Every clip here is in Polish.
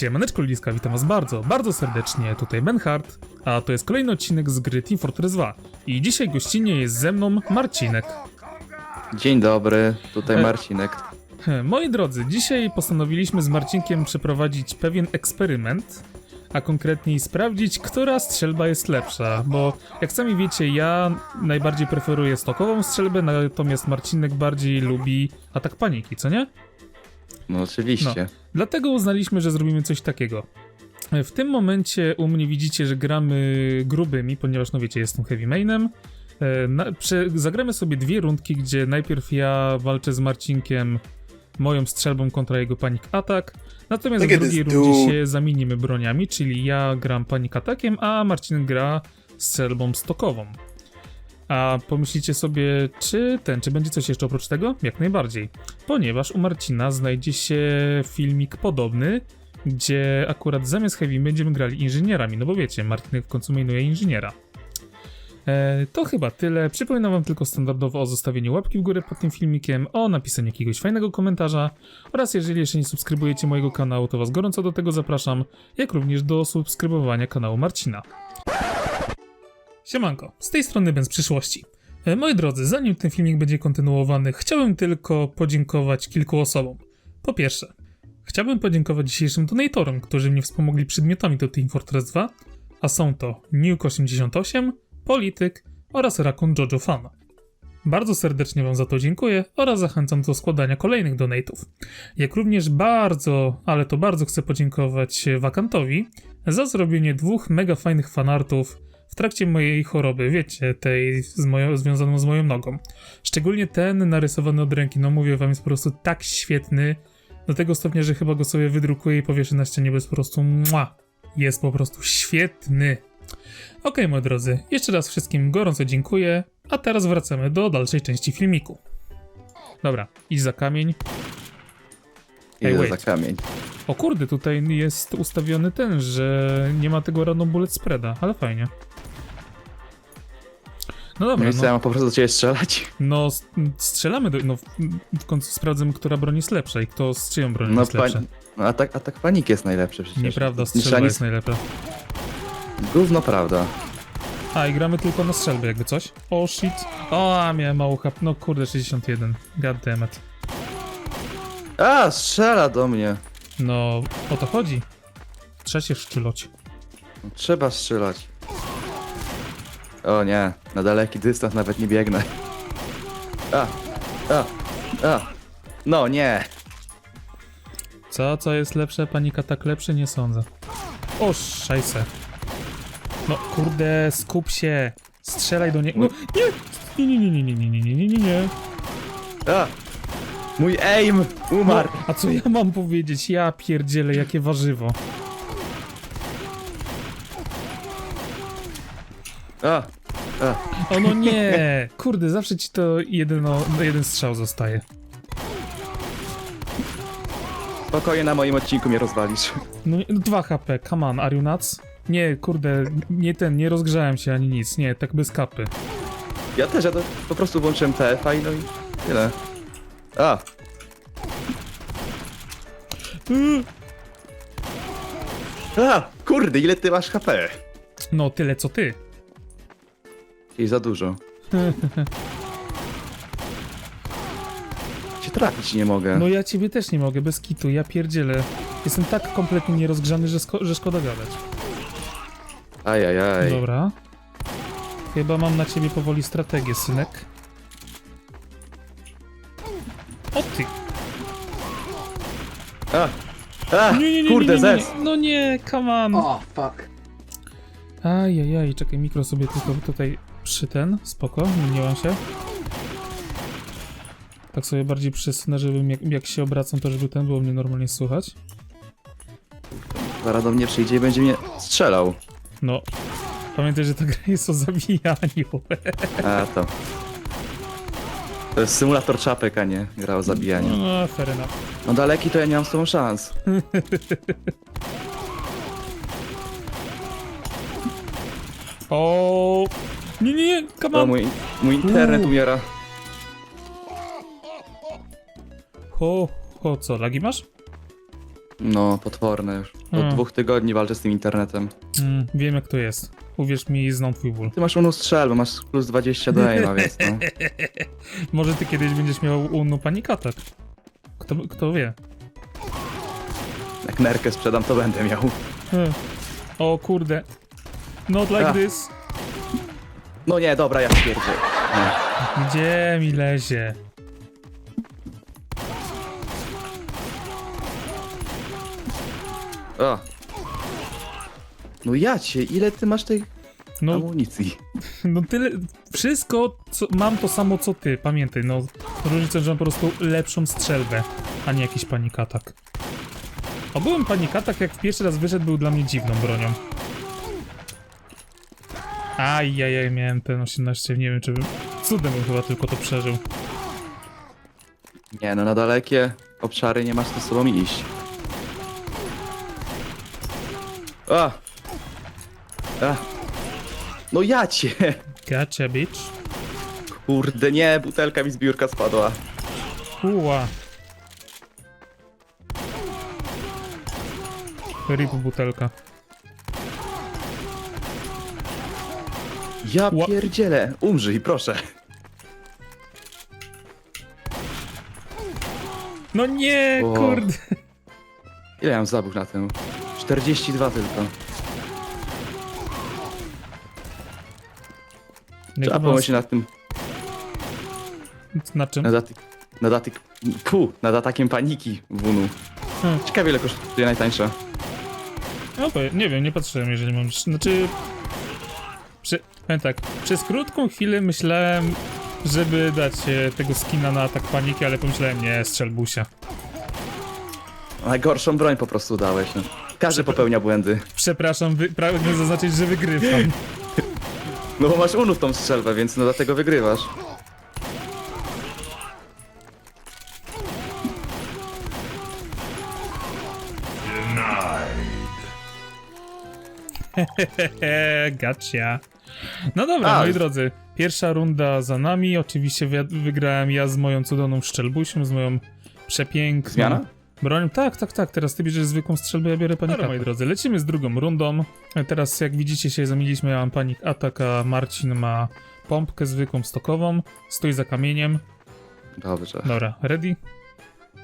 Siemaneczko Liska, witam was bardzo, bardzo serdecznie, tutaj Ben Hart, a to jest kolejny odcinek z gry Team Fortress 2 i dzisiaj gościnnie jest ze mną Marcinek. Dzień dobry, tutaj Marcinek. Moi drodzy, dzisiaj postanowiliśmy z Marcinkiem przeprowadzić pewien eksperyment, a konkretniej sprawdzić, która strzelba jest lepsza, bo jak sami wiecie, ja najbardziej preferuję stokową strzelbę, natomiast Marcinek bardziej lubi atak paniki, co nie? No oczywiście. Dlatego uznaliśmy, że zrobimy coś takiego. W tym momencie u mnie widzicie, że gramy grubymi, ponieważ no wiecie, jestem heavy mainem. E, Na, prze, zagramy sobie dwie rundki, gdzie najpierw ja walczę z Marcinkiem moją strzelbą kontra jego panic attack. Natomiast Look w drugiej rundzie dude. się zamienimy broniami, czyli ja gram panic attackiem, a Marcin gra strzelbą stokową. A pomyślicie sobie, czy ten, czy będzie coś jeszcze oprócz tego? Jak najbardziej. Ponieważ u Marcina znajdzie się filmik podobny, gdzie akurat zamiast heavy będziemy grali inżynierami, no bo wiecie, Marcinek w końcu mainuje inżyniera. E, to chyba tyle. Przypominam wam tylko standardowo o zostawieniu łapki w górę pod tym filmikiem, o napisaniu jakiegoś fajnego komentarza oraz jeżeli jeszcze nie subskrybujecie mojego kanału, to was gorąco do tego zapraszam, jak również do subskrybowania kanału Marcina. Siemanko, z tej strony Ben przyszłości. E, Moi drodzy, zanim ten filmik będzie kontynuowany, chciałbym tylko podziękować kilku osobom. Po pierwsze, chciałbym podziękować dzisiejszym donatorom, którzy mnie wspomogli przedmiotami do Team Fortress 2, a są to Nuke88, Polityk oraz Rakun Jojo Fan. Bardzo serdecznie Wam za to dziękuję oraz zachęcam do składania kolejnych donatów. Jak również bardzo, ale to bardzo chcę podziękować Wakantowi za zrobienie dwóch mega fajnych fanartów w trakcie mojej choroby, wiecie, tej z moją, związaną z moją nogą. Szczególnie ten narysowany od ręki, no mówię wam, jest po prostu tak świetny, do tego stopnia, że chyba go sobie wydrukuję i powieszę na ścianie, bo jest po prostu mua. Jest po prostu świetny. Okej, moi drodzy, jeszcze raz wszystkim gorąco dziękuję, a teraz wracamy do dalszej części filmiku. Dobra, idź za kamień. Ej, Idę wait. za kamień. O kurde, tutaj jest ustawiony ten, że nie ma tego random bullet spreada, ale fajnie. No dobra, co, no, ja mam po prostu do ciebie strzelać? no s- strzelamy, do, no w, w końcu sprawdzamy, która broń jest lepsza i kto z czyją bronią No, jest lepsza. pań... no atak, atak panik jest najlepszy przecież. Nieprawda, Nie strzelba jest najlepsza. Gówno prawda. A, i gramy tylko na strzelby, jakby coś. O, shit. O, miałem mało hap. No kurde, 61. God damn it. A, strzela do mnie. No, o to chodzi. Trzeba się szczuloć. Trzeba strzelać. O nie, na daleki dystans nawet nie biegnę. A, a, a. No nie. Co, co jest lepsze? Panika tak lepsze? Nie sądzę. O, szajse. No, kurde, skup się. Strzelaj do niego. No, nie! Nie, nie, nie, nie, nie, nie, nie, nie, nie, nie. A. Mój aim umarł. No, a co ja mam powiedzieć? Ja pierdzielę, jakie warzywo. A, a. O no nie! Kurde, zawsze ci to jedno, jeden strzał zostaje. Spokojnie na moim odcinku mnie rozwalisz. No, no 2 HP, come on, are you nuts? Nie, kurde, nie ten, nie rozgrzałem się ani nic, nie, tak bez kapy. Ja też, ja to po prostu włączyłem TF-a i no i tyle. A, a, kurde, ile ty masz HP? No, tyle co ty. I za dużo. Cię trafić nie mogę. No ja ciebie też nie mogę, bez kitu, ja pierdzielę. Jestem tak kompletnie nierozgrzany, że, sko- że szkoda gadać. Ajajaj. Dobra. Chyba mam na ciebie powoli strategię, synek. O ty! A, a, Nie, nie, nie, kurde, nie, nie, zes. No nie, come on! Oh, fuck. Ajajaj, czekaj, mikro sobie tylko tutaj przy ten, spoko, zmieniłam się. Tak sobie bardziej przysunę, żebym jak, jak się obracam, to żeby ten było mnie normalnie słychać. Zaraz do mnie przyjdzie i będzie mnie strzelał. No, pamiętaj, że ta gra jest o zabijaniu. A, to. To jest symulator czapek, a nie gra o zabijaniu. No, fair enough. No daleki to ja nie mam z tobą szans. O, Nie, nie, nie, come O, on! mój, mój internet Uuu. umiera. Ho, ho, co, lagi masz? No, potworne już. Od Hmm. dwóch tygodni walczę z tym internetem. Mm, wiem jak to jest. Uwierz mi, znam twój ból. Ty masz unu strzelbę, masz plus 20 do aima, więc no. Może ty kiedyś będziesz miał unu panikatak. Kto, kto wie? Jak nerkę sprzedam, to będę miał. Hmm. O kurde. Not like A. this. No nie, dobra, ja stwierdzę. Nie. Gdzie mi lezie? O. No ja cię, ile ty masz tej No, amunicji? no tyle. Wszystko, co, mam to samo co ty, pamiętaj. No, różnica, że mam po prostu lepszą strzelbę, a nie jakiś panikatak. Ogółem panikatak, jak pierwszy raz wyszedł, był dla mnie dziwną bronią. Ajajaj, miałem ten 18, nie wiem czy bym... Cudem bym chyba tylko to przeżył. Nie, no na dalekie obszary nie masz z sobą iść. A! A! No ja cię! Gotcha, bitch. Kurde, nie, butelka mi z biurka spadła. Uła. Rip butelka. Ja Ła- pierdzielę, umrzyj, proszę. No nie, O. kurde. Ile ja mam zabuch na tym? 42 tylko. Trzeba pomyśleć nad tym, Na czym? nad, aty- nad, pu, nad atakiem paniki w Unu. Hmm. Ciekawie ile kosztuje najtańsza. No to nie wiem, nie patrzyłem, jeżeli mam. Znaczy. Prze... Powiem tak, przez krótką chwilę myślałem, żeby dać e, tego skina na atak paniki, ale pomyślałem, nie, strzelbusia. Najgorszą broń po prostu dałeś. No. Każdy popełnia błędy. Przepraszam, wy... pragnę zaznaczyć, że wygrywam. No bo masz Unu w tą strzelbę, więc no dlatego wygrywasz. Gotcha. No dobra, A, moi drodzy, pierwsza runda za nami. Oczywiście wi- wygrałem ja z moją cudowną strzelbusią, z moją przepiękną Zmiana? Bronią. Tak, tak, tak, teraz ty bierzesz zwykłą strzelbę, ja biorę panik Dobra, moi drodzy, lecimy z drugą rundą. Teraz jak widzicie się zamieniliśmy, ja mam panik atak, a Marcin ma pompkę zwykłą stokową. Stój za kamieniem. Dobrze, Dobra, ready?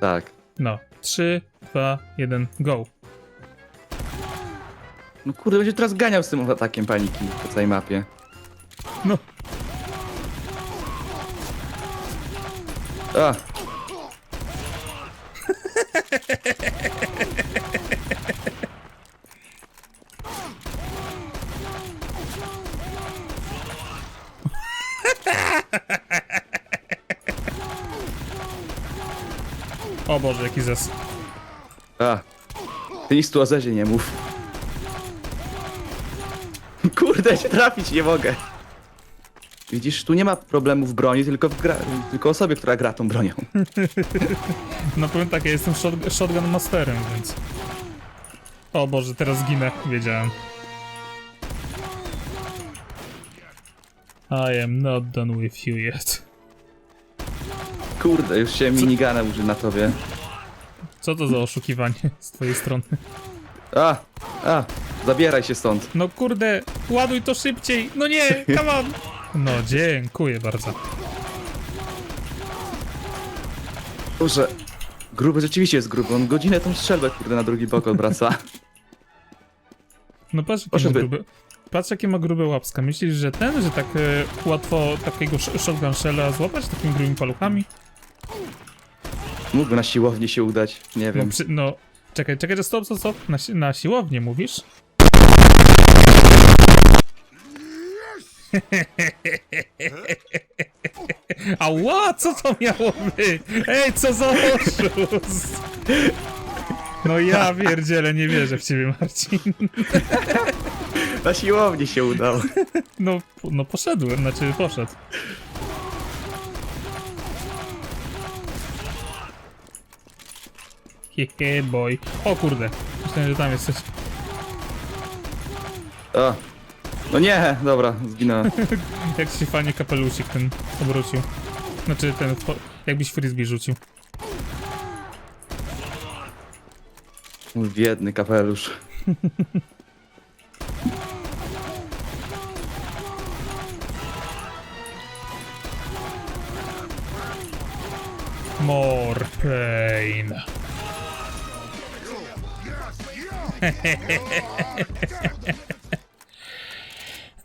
tak. No, 3, 2, 1, go. No kurde, będzie teraz ganiał z tym atakiem paniki po całej mapie. No, A! O Boże, jaki zas... A! Ty nic tu o Zezie nie mów. Kurde, się trafić nie mogę. Widzisz, tu nie ma problemu w broni, tylko w gra... tylko osobie, która gra tą bronią. No powiem tak, ja jestem shot, shotgun masterem, więc... O Boże, teraz zginę, wiedziałem. I am not done with you yet. Kurde, już się minigana użył na tobie. Co to za oszukiwanie z twojej strony? A! A! Zabieraj się stąd. No kurde, ładuj to szybciej! No nie, come on! No, dziękuję bardzo. Boże, gruby rzeczywiście jest gruby. On godzinę tą strzelbę, kurde, na drugi bok odwraca. No patrz, jakie ma by- grube... Patrz, jakie ma grube łapska. Myślisz, że ten, że tak e, łatwo takiego sh- shotgun shella złapać takimi grubymi paluchami? Mógłby na siłowni się udać, nie No, wiem. przy, no czekaj, czekaj, że stop, stop, stop. Na, si- na siłownię mówisz? Ała, co to miało być? Ej, co za oszust! No ja pierdzielę, nie wierzę w ciebie, Marcin. Na siłowni się udał. No, no poszedłem, znaczy poszedł. Hehe, boy. O kurde, myślałem, że tam jesteś. A. No nie, dobra, zginąłem. Jak się fajnie kapelusik ten obrócił. Znaczy ten, jakbyś frisbee rzucił. Mój biedny kapelusz. More pain.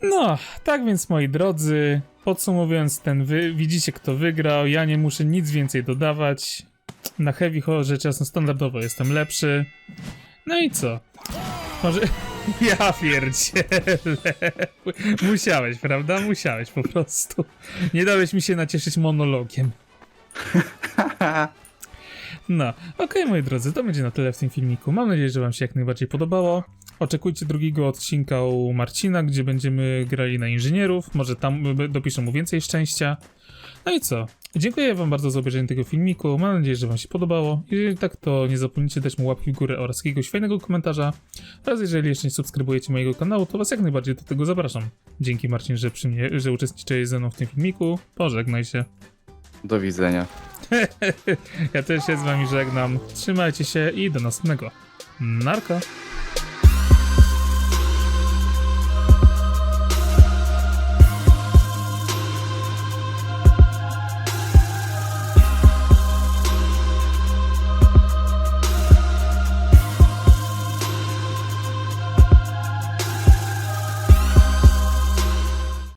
No, tak więc moi drodzy, podsumowując ten wy, widzicie kto wygrał, ja nie muszę nic więcej dodawać. Na heavy rzecz jasna standardowo jestem lepszy. No i co? Może... Ja pierdzielę. Musiałeś, prawda? Musiałeś po prostu. Nie dałeś mi się nacieszyć monologiem. No, okej moi drodzy, to będzie na tyle w tym filmiku. Mam nadzieję, że wam się jak najbardziej podobało. Oczekujcie drugiego odcinka u Marcina, gdzie będziemy grali na inżynierów. Może tam dopiszę mu więcej szczęścia. No i co? Dziękuję wam bardzo za obejrzenie tego filmiku. Mam nadzieję, że wam się podobało. Jeżeli tak, to nie zapomnijcie dać mu łapki w górę oraz jakiegoś fajnego komentarza. Oraz jeżeli jeszcze nie subskrybujecie mojego kanału, to was jak najbardziej do tego zapraszam. Dzięki Marcin, że przy mnie, że uczestniczyłeś ze mną w tym filmiku. Pożegnaj się. Do widzenia. Ja też się z wami żegnam. Trzymajcie się i do następnego. Narka.